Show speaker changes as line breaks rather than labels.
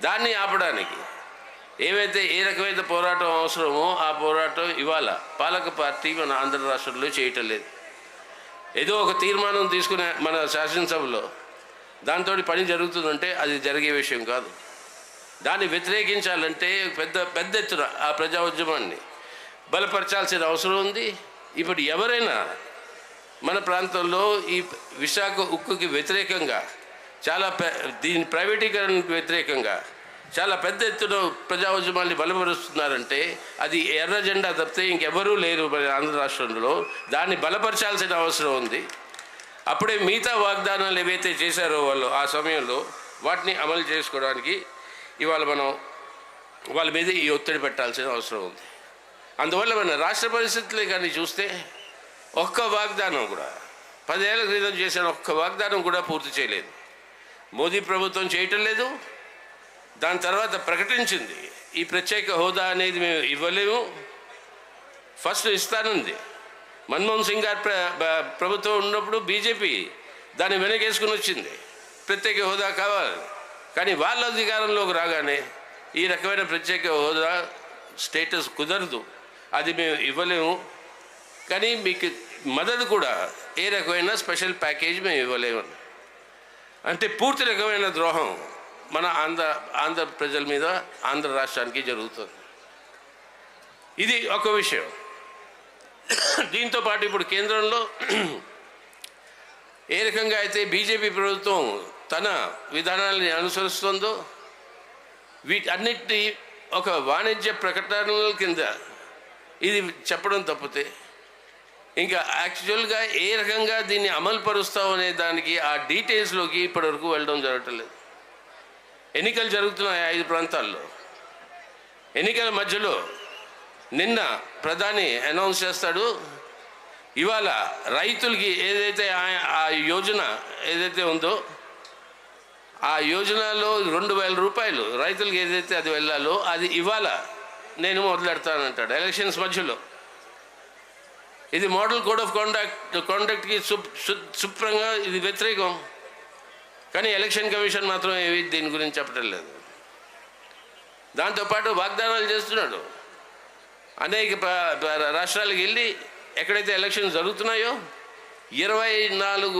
దాన్ని ఆపడానికి. ఏవైతే ఏ రకమైన పోరాటం అవసరమో ఆ పోరాటం ఇవాళ పాలక పార్టీ మన ఆంధ్ర రాష్ట్రంలో చేయటం లేదు. ఏదో ఒక తీర్మానం తీసుకునే మన శాసనసభలో దాంతో పని జరుగుతుందంటే అది జరిగే విషయం కాదు. దాన్ని వ్యతిరేకించాలంటే పెద్ద పెద్ద ఎత్తున ఆ ప్రజా ఉద్యమాన్ని బలపరచాల్సిన అవసరం ఉంది. ఇప్పుడు ఎవరైనా మన ప్రాంతంలో ఈ విశాఖ ఉక్కుకి వ్యతిరేకంగా చాలా దీని ప్రైవేటీకరణకు వ్యతిరేకంగా చాలా పెద్ద ఎత్తున ప్రజా ఉద్యమాన్ని బలపరుస్తున్నారంటే అది ఎర్ర జెండా తప్పితే ఇంకెవరూ లేరు మరి ఆంధ్ర రాష్ట్రంలో. దాన్ని బలపరచాల్సిన అవసరం ఉంది. అప్పుడే మిగతా వాగ్దానాలు ఏవైతే చేశారో వాళ్ళు ఆ సమయంలో వాటిని అమలు చేసుకోవడానికి ఇవాళ మనం వాళ్ళ మీద ఈ ఒత్తిడి పెట్టాల్సిన అవసరం ఉంది. అందువల్ల మన రాష్ట్ర పరిస్థితులే కానీ చూస్తే ఒక్క వాగ్దానం కూడా పదేళ్ళ క్రితం చేసిన ఒక్క వాగ్దానం కూడా పూర్తి చేయలేదు. మోదీ ప్రభుత్వం చేయటం లేదు. దాని తర్వాత ప్రకటించింది. ఈ ప్రత్యేక హోదా అనేది మేము ఇవ్వలేము. ఫస్ట్ ఇస్తానుంది. మన్మోహన్ సింగ్ గారు ప్ర ప్రభుత్వం ఉన్నప్పుడు బీజేపీ దాన్ని వెనకేసుకుని వచ్చింది. ప్రత్యేక హోదా కావాలి. కానీ వాళ్ళ అధికారంలోకి రాగానే ఈ రకమైన ప్రత్యేక హోదా స్టేటస్ కుదరదు. అది మేము ఇవ్వలేము. కానీ మీకు మద్దతు కూడా ఏ రకమైన స్పెషల్ ప్యాకేజ్ మేము ఇవ్వలేము. అంటే పూర్తి రకమైన ద్రోహం మన ఆంధ్ర ఆంధ్ర ప్రజల మీద ఆంధ్ర రాష్ట్రానికి జరుగుతుంది. ఇది ఒక విషయం. దీంతో పాటు ఇప్పుడు కేంద్రంలో ఏ రకంగా అయితే బీజేపీ ప్రభుత్వం తన విధానాలని అనుసరిస్తుందో వీటన్నిటినీ ఒక వాణిజ్య ప్రకటనల కింద ఇది చెప్పడం తప్పితే ఇంకా యాక్చువల్గా ఏ రకంగా దీన్ని అమలు పరుస్తాం అనే దానికి ఆ డీటెయిల్స్లోకి ఇప్పటివరకు వెళ్ళడం జరగట్లేదు. ఎన్నికలు జరుగుతున్నాయి ఐదు ప్రాంతాల్లో. ఎన్నికల మధ్యలో నిన్న ప్రధాని అనౌన్స్ చేస్తాడు ఇవాళ రైతులకి ఏదైతే ఆ- ఆ యోజన ఏదైతే ఉందో ఆ యోజనలో రెండు వేల రూపాయలు రైతులకి ఏదైతే అది వెళ్ళాలో అది ఇవాళ నేను మొదలెడతానంటాడు. ఎలక్షన్స్ మధ్యలో. ఇది మోడల్ కోడ్ ఆఫ్ కాండక్ట్ కాండక్ట్కి సు- శుభ్రంగా ఇది వ్యతిరేకం. కానీ ఎలక్షన్ కమిషన్ మాత్రం ఏవి దీని గురించి చెప్పడం లేదు. దాంతోపాటు వాగ్దానాలు చేస్తున్నాడు. అనేక రాష్ట్రాలకు వెళ్ళి ఎక్కడైతే ఎలక్షన్ జరుగుతున్నాయో ఇరవై నాలుగు